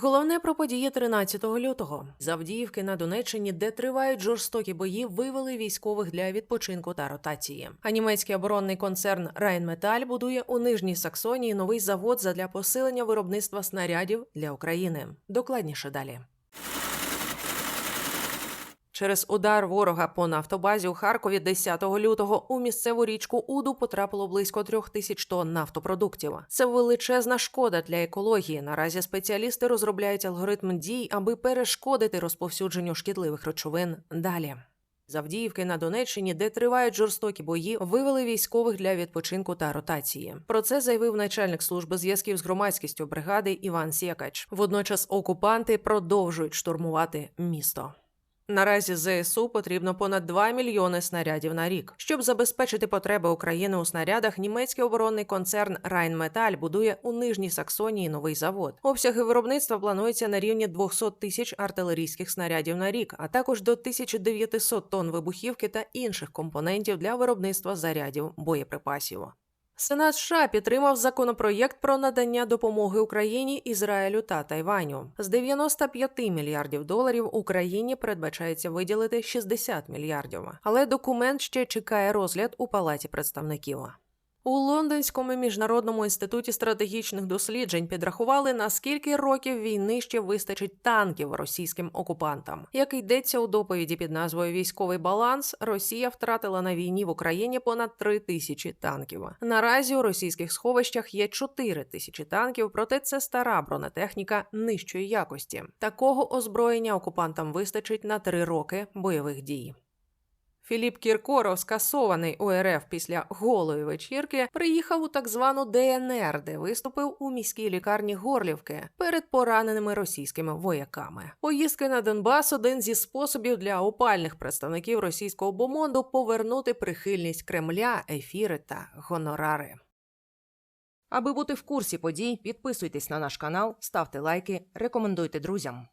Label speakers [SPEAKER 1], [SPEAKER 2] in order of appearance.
[SPEAKER 1] Головне про події 13 лютого. З Авдіївки на Донеччині, де тривають жорстокі бої, вивели військових для відпочинку та ротації. А німецький оборонний концерн Райнметаль будує у Нижній Саксонії новий завод задля посилення виробництва снарядів для України. Докладніше далі. Через удар ворога по нафтобазі у Харкові 10 лютого у місцеву річку Уду потрапило близько трьох тисяч тонн нафтопродуктів. Це величезна шкода для екології. Наразі спеціалісти розробляють алгоритм дій, аби перешкодити розповсюдженню шкідливих речовин. Далі. З Авдіївки на Донеччині, де тривають жорстокі бої, вивели військових для відпочинку та ротації. Про це заявив начальник служби зв'язків з громадськістю бригади Іван Сєкач. Водночас окупанти продовжують штурмувати місто. Наразі ЗСУ потрібно понад 2 мільйони снарядів на рік. Щоб забезпечити потреби України у снарядах, німецький оборонний концерн Rheinmetall будує у Нижній Саксонії новий завод. Обсяги виробництва плануються на рівні 200 тисяч артилерійських снарядів на рік, а також до 1900 тонн вибухівки та інших компонентів для виробництва зарядів боєприпасів. Сенат США підтримав законопроєкт про надання допомоги Україні, Ізраїлю та Тайваню. З 95 мільярдів доларів Україні передбачається виділити 60 мільярдів. Але документ ще чекає розгляд у Палаті представників. У Лондонському міжнародному інституті стратегічних досліджень підрахували, на скільки років війни ще вистачить танків російським окупантам. Як йдеться у доповіді під назвою Військовий баланс, Росія втратила на війні в Україні понад 3 тисячі танків. Наразі у російських сховищах є 4 тисячі танків, проте це стара бронетехніка нижчої якості. Такого озброєння окупантам вистачить на 3 роки бойових дій. Філіп Кіркоров, скасований у РФ після голої вечірки, приїхав у так звану ДНР, де виступив у міській лікарні Горлівки перед пораненими російськими вояками. Поїздки на Донбас один зі способів для опальних представників російського бомонду повернути прихильність Кремля, ефіри та гонорари. Аби бути в курсі подій, підписуйтесь на наш канал, ставте лайки, рекомендуйте друзям.